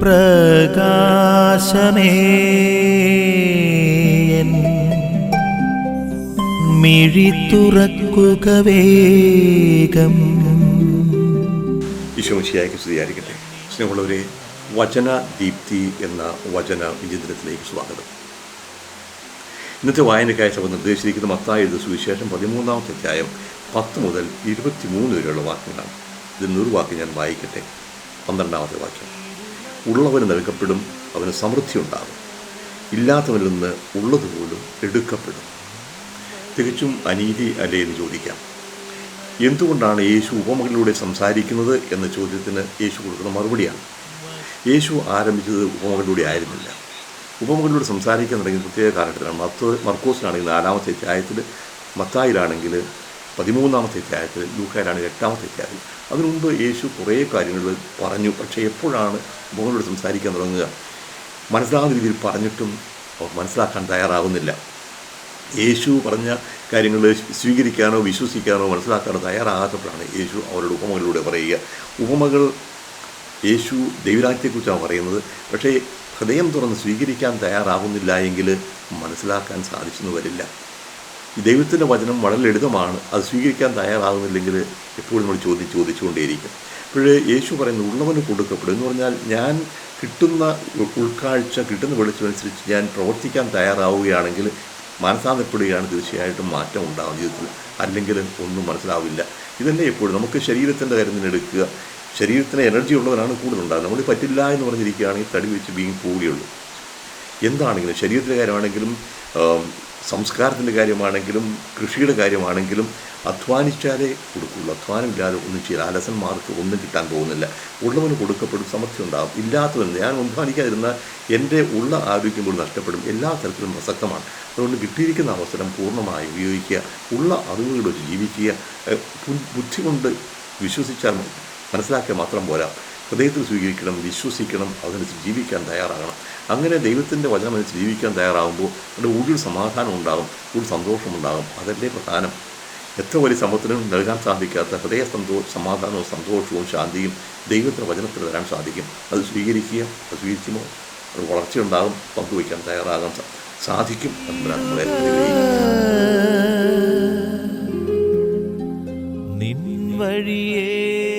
പ്രകാശമേ. തുറക്കുക വേഗം. ഈശോമിശിയായിക്ക് സ്നേഹമുള്ളവരെ വചന ദീപ്തി എന്ന വചന വിചിത്രത്തിലേക്ക് സ്വാഗതം. ഇന്നത്തെ വായനക്കായ സഭ നിർദ്ദേശിച്ചിരിക്കുന്ന മത്തായ എഴുത സുവിശേഷം പതിമൂന്നാമത്തെ അധ്യായം പത്ത് മുതൽ ഇരുപത്തിമൂന്ന് വരെയുള്ള വാക്യങ്ങളാണ്. ഇതിൽ നൂറ് വാക്യം ഞാൻ വായിക്കട്ടെ. പന്ത്രണ്ടാമത്തെ വാക്യം. ഉള്ളവന് നൽകപ്പെടും അവന് സമൃദ്ധി ഉണ്ടാകും ഇല്ലാത്തവനിൽ നിന്ന് ഉള്ളതുപോലും എടുക്കപ്പെടും. തികച്ചും അനീതി അല്ലേ എന്ന് ചോദിക്കാം. എന്തുകൊണ്ടാണ് യേശു ഉപമകളിലൂടെ സംസാരിക്കുന്നത് എന്ന ചോദ്യത്തിന് യേശു കൊടുക്കുന്ന മറുപടിയാണ്. യേശു ആരംഭിച്ചത് ഉപമകളിലൂടെ ആയിരുന്നില്ല. ഉപമകളിലൂടെ സംസാരിക്കാൻ തുടങ്ങിയ പ്രത്യേക കാലഘട്ടത്തിലാണ്. മർക്കോസിലാണെങ്കിൽ നാലാമത്തെ അധ്യായത്തിൽ മത്തായിലാണെങ്കിൽ പതിമൂന്നാമത്തെ അധ്യായത്തിൽ ലൂക്കാരാണ് എട്ടാമത്തെ അധ്യായത്തിൽ അതിനു മുമ്പ് യേശു കുറേ കാര്യങ്ങൾ പറഞ്ഞു. പക്ഷേ എപ്പോഴാണ് ഉപമകളിലൂടെ സംസാരിക്കാൻ തുടങ്ങുക? മനസ്സിലാകുന്ന രീതിയിൽ പറഞ്ഞിട്ടും അവർ മനസ്സിലാക്കാൻ തയ്യാറാകുന്നില്ല യേശു പറഞ്ഞ കാര്യങ്ങൾ സ്വീകരിക്കാനോ വിശ്വസിക്കാനോ മനസ്സിലാക്കാനോ തയ്യാറാകാത്തപ്പോഴാണ് യേശു അവരുടെ ഉപമകളിലൂടെ പറയുക. ഉപമകൾ യേശു ദൈവരാജ്യത്തെക്കുറിച്ചാണ് പറയുന്നത്. പക്ഷേ ഹൃദയം തുറന്ന് സ്വീകരിക്കാൻ തയ്യാറാവുന്നില്ല എങ്കിൽ മനസ്സിലാക്കാൻ സാധിച്ചെന്ന് വരില്ല. ദൈവത്തിന്റെ വചനം വളരെ ലളിതമാണ്. അത് സ്വീകരിക്കാൻ തയ്യാറാകുന്നില്ലെങ്കിൽ എപ്പോഴും നമ്മൾ ചോദ്യം ചോദിച്ചുകൊണ്ടേയിരിക്കും. അപ്പോഴേ യേശു പറയുന്നത് ഉള്ളവന് കൊടുക്കപ്പെടും. എന്ന് പറഞ്ഞാൽ ഞാൻ കിട്ടുന്ന ഉൾക്കാഴ്ച കിട്ടുന്ന വെളിച്ചമനുസരിച്ച് ഞാൻ പ്രവർത്തിക്കാൻ തയ്യാറാവുകയാണെങ്കിൽ മനസ്സാന്തപ്പെടുകയാണ് തീർച്ചയായിട്ടും മാറ്റം ഉണ്ടാകും ജീവിതത്തിൽ. അല്ലെങ്കിൽ ഒന്നും മനസ്സിലാവില്ല. ഇതന്നെ എപ്പോഴും. നമുക്ക് ശരീരത്തിന്റെ കാര്യം എടുക്കുക. ശരീരത്തിന് എനർജി ഉള്ളവരാണ് കൂടുതലുണ്ടാകുന്നത്. നമ്മൾ പറ്റില്ല എന്ന് പറഞ്ഞിരിക്കുകയാണെങ്കിൽ തടി വെച്ച് ബീങ് പോവുകയുള്ളൂ എന്താണെങ്കിലും ശരീരത്തിന്റെ കാര്യമാണെങ്കിലും സംസ്കാരത്തിന്റെ കാര്യമാണെങ്കിലും കൃഷിയുടെ കാര്യമാണെങ്കിലും അധ്വാനിച്ചാലേ കൊടുക്കുള്ളൂ. അധ്വാനമില്ലാതെ ഒന്നും ചെയ്യില്ല. അലസന്മാർക്ക് ഒന്നും കിട്ടാൻ പോകുന്നില്ല. ഉള്ളവന് കൊടുക്കപ്പെടും സമർത്ഥ്യം ഉണ്ടാകും. ഇല്ലാത്തവന് ഞാൻ അധ്വാനിക്കാതിരുന്ന എന്റെ ഉള്ള ആരോഗ്യം കൂടി നഷ്ടപ്പെടും. എല്ലാ തരത്തിലും പ്രസക്തമാണ് അതുകൊണ്ട് കിട്ടിയിരിക്കുന്ന അവസരം പൂർണമായി ഉപയോഗിക്കുക. ഉള്ള അറിവുകൾ ജീവിക്കുക. ബുദ്ധി കൊണ്ട് വിശ്വസിച്ചാൽ. മനസ്സിലാക്കിയാൽ മാത്രം പോരാ. ഹൃദയത്തിൽ സ്വീകരിക്കണം വിശ്വസിക്കണം അതനുസരിച്ച് ജീവിക്കാൻ തയ്യാറാകണം. അങ്ങനെ ദൈവത്തിന്റെ വചനം അനുസരിച്ച് ജീവിക്കാൻ തയ്യാറാകുമ്പോൾ അവിടെ ഉള്ളിൽ സമാധാനം ഉണ്ടാകും ഉള്ളിൽ സന്തോഷമുണ്ടാകും അതല്ലേ പ്രധാനം. എത്ര വലിയ സമ്പത്തിനും നൽകാൻ സാധിക്കാത്ത ഹൃദയ സന്തോ സമാധാനവും സന്തോഷവും ശാന്തിയും ദൈവത്തിന്റെ വചനത്തിൽ തരാൻ സാധിക്കും. അത് സ്വീകരിക്കുക അത് സ്വീകരിക്കുമോ അത് വളർച്ചയുണ്ടാകും പങ്കുവയ്ക്കാൻ തയ്യാറാകാൻ സാധിക്കും. നിൻ വഴിയേ